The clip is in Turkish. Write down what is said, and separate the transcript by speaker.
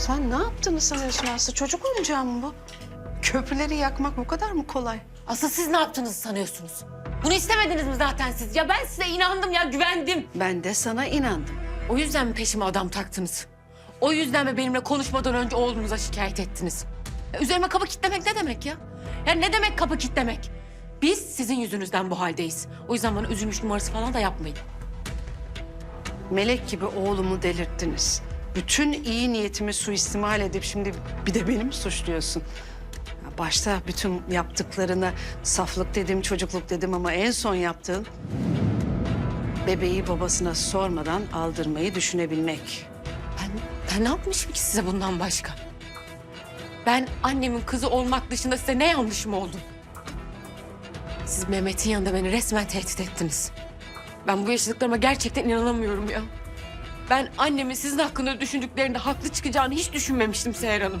Speaker 1: Sen ne yaptığını sanıyorsun Aslı? Çocuk oyuncağı mı bu? Köprüleri yakmak bu kadar mı kolay?
Speaker 2: Asıl siz ne yaptığınızı sanıyorsunuz? Bunu istemediniz mi zaten siz? Ya ben size inandım ya güvendim.
Speaker 1: Ben de sana inandım.
Speaker 2: O yüzden mi peşime adam taktınız? O yüzden mi benimle konuşmadan önce oğlunuza şikayet ettiniz? Ya üzerime kapı kitlemek ne demek ya? Ya ne demek kapı kitlemek? Biz sizin yüzünüzden bu haldeyiz. O yüzden bana üzülmüş numarası falan da yapmayın.
Speaker 1: Melek gibi oğlumu delirttiniz. Bütün iyi niyetimi suistimal edip şimdi bir de beni mi suçluyorsun? Başta bütün yaptıklarına saflık dedim, çocukluk dedim ama en son yaptığın... ...bebeği babasına sormadan aldırmayı düşünebilmek.
Speaker 2: Ben, ben ne yapmışım ki size bundan başka? Ben annemin kızı olmak dışında size ne yanlışım oldu? Siz Mehmet'in yanında beni resmen tehdit ettiniz. Ben bu yaşadıklarıma gerçekten inanamıyorum ya. Ben annemin sizin hakkında düşündüklerinde haklı çıkacağını hiç düşünmemiştim Seher Hanım.